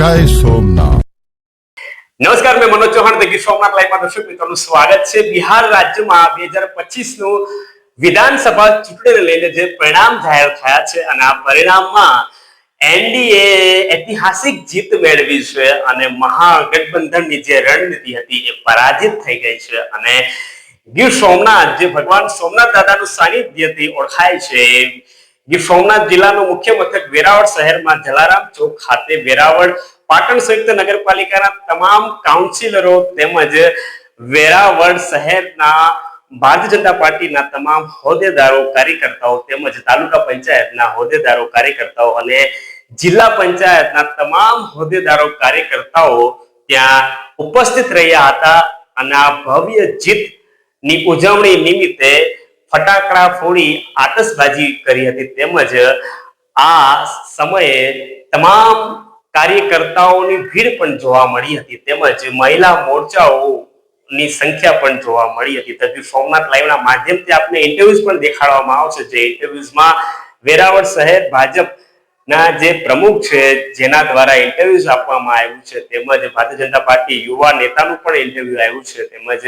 જય સોમનાથ. નમસ્કાર, મેં મનોજ ચૌહાણ, ધ ગીર સોમનાથ લાઈવમાં દર્શક મિત્રોનું સ્વાગત છે. બિહાર રાજ્યમાં બે હજાર પચીસનું વિધાનસભા ચૂંટણીને લઈને જે પરિણામ જાહેર થયા છે અને આ પરિણામમાં એનડીએ ઐતિહાસિક જીત મેળવી છે અને મહાગઠબંધનની જે રણનીતિ હતી એ પરાજિત થઈ ગઈ છે અને ગીર સોમનાથ, જે ભગવાન સોમનાથ દાદાનું સાનિધ્યથી ઓળખાય છે. ગીર સોમનાથ જિલ્લાનું મુખ્ય મથક વેરાવળ શહેરમાં જલારામ ચોક ખાતે વેરાવળ પાટણ સંયુક્ત નગરપાલિકાના તમામ કાઉન્સિલરો તેમજ વેરાવળ શહેરના ભારતીય જનતા પાર્ટીના તમામ હોદ્દેદારો, કાર્યકર્તાઓ તેમજ તાલુકા પંચાયતના હોદ્દેદારો, કાર્યકર્તાઓ અને જિલ્લા પંચાયતના તમામ હોદ્દેદારો, કાર્યકર્તાઓ ત્યાં ઉપસ્થિત રહ્યા હતા અને આ ભવ્ય જીતની ઉજવણી નિમિત્તે ફટાકડા ફોડી આતશબાજી કરી હતી. તેમજ આ સમયે તમામ કાર્યકર્તાઓની ભીડ પણ જોવા મળી હતી. તેમજ મહિલા મોરચાઓની સંખ્યા પણ જોવા મળી હતી. તથા સોમનાથ લાઈવના માધ્યમથી આપને ઇન્ટરવ્યુઝ પણ દેખાડવામાં આવશે. જે ઇન્ટરવ્યુઝમાં વેરાવળ શહેર ભાજપના જે પ્રમુખ છે, જેના દ્વારા ઇન્ટરવ્યુઝ આપવામાં આવ્યું છે. તેમજ ભારતીય જનતા પાર્ટી યુવા નેતાનું પણ ઇન્ટરવ્યુ આવ્યું છે. તેમજ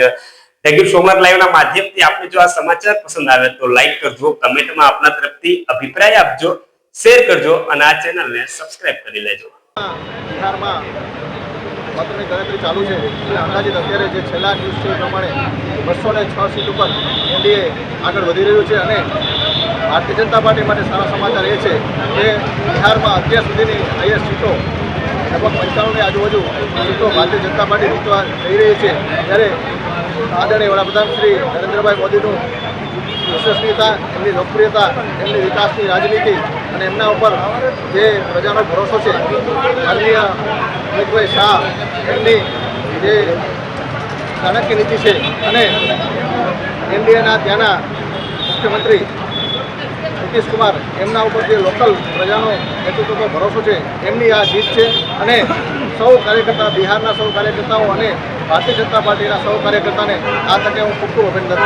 ગીર સોમનાથ લાઈવના માધ્યમથી આપને જો આ સમાચાર પસંદ આવે તો લાઈક કરજો કમેન્ટમાં આપના તરફથી અભિપ્રાય આપજો શેર કરજો અને આ ચેનલને સબસ્ક્રાઇબ કરી લેજો. બિહારમાં મતની ગણતરી ચાલુ છે. એટલે અંદાજિત અત્યારે જે છેલ્લા ન્યૂઝ છે પ્રમાણે બસો ને છ સીટ ઉપર એનડીએ આગળ વધી રહ્યું છે અને ભારતીય જનતા પાર્ટી માટે સારા સમાચાર એ છે કે બિહારમાં અત્યાર સુધીની હાઈએસ્ટ સીટો લગભગ પંચાણુંની આજુબાજુ સીટો ભારતીય જનતા પાર્ટી જીતવા જઈ રહી છે. ત્યારે આદરણીય વડાપ્રધાન શ્રી નરેન્દ્રભાઈ મોદીનું વિશ્વસનીયતા, એમની લોકપ્રિયતા, એમની વિકાસની રાજનીતિ અને એમના ઉપર જે પ્રજાનો ભરોસો છે, માનનીય અમિતભાઈ શાહ, એમની જે ચાણક્ય નીતિ છે અને એનડીએના ત્યાંના મુખ્યમંત્રી નીતિશ કુમાર એમના ઉપર જે લોકલ પ્રજાનો નેતૃત્વનો ભરોસો છે, એમની આ જીત છે અને સૌ કાર્યકર્તા, બિહારના સૌ કાર્યકર્તાઓ અને ભારતીય જનતા પાર્ટીના સૌ કાર્યકર્તાને આ તકે હું ખૂબ ખૂબ અભિનંદન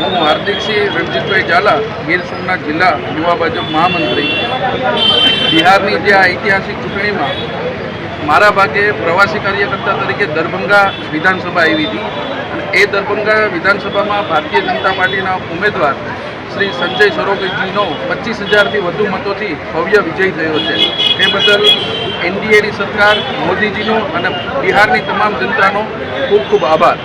હું હાર્દિકસિંહ રણજીતભાઈ ઝાલા, ગીર સોમનાથ જિલ્લા યુવા ભાજપ મહામંત્રી. બિહારની જે આ ઐતિહાસિક ચૂંટણીમાં મારા ભાગે પ્રવાસી કાર્યકર્તા તરીકે દરભંગા વિધાનસભા આવી હતી. અને એ દરભંગા વિધાનસભામાં ભારતીય જનતા પાર્ટીના ઉમેદવાર શ્રી સંજય સરોગજીનો પચીસ હજારથી વધુ મતોથી ભવ્ય વિજય થયો છે. તે બદલ એનડીએની સરકાર મોદીજીનો અને બિહારની તમામ જનતાનો ખૂબ ખૂબ આભાર.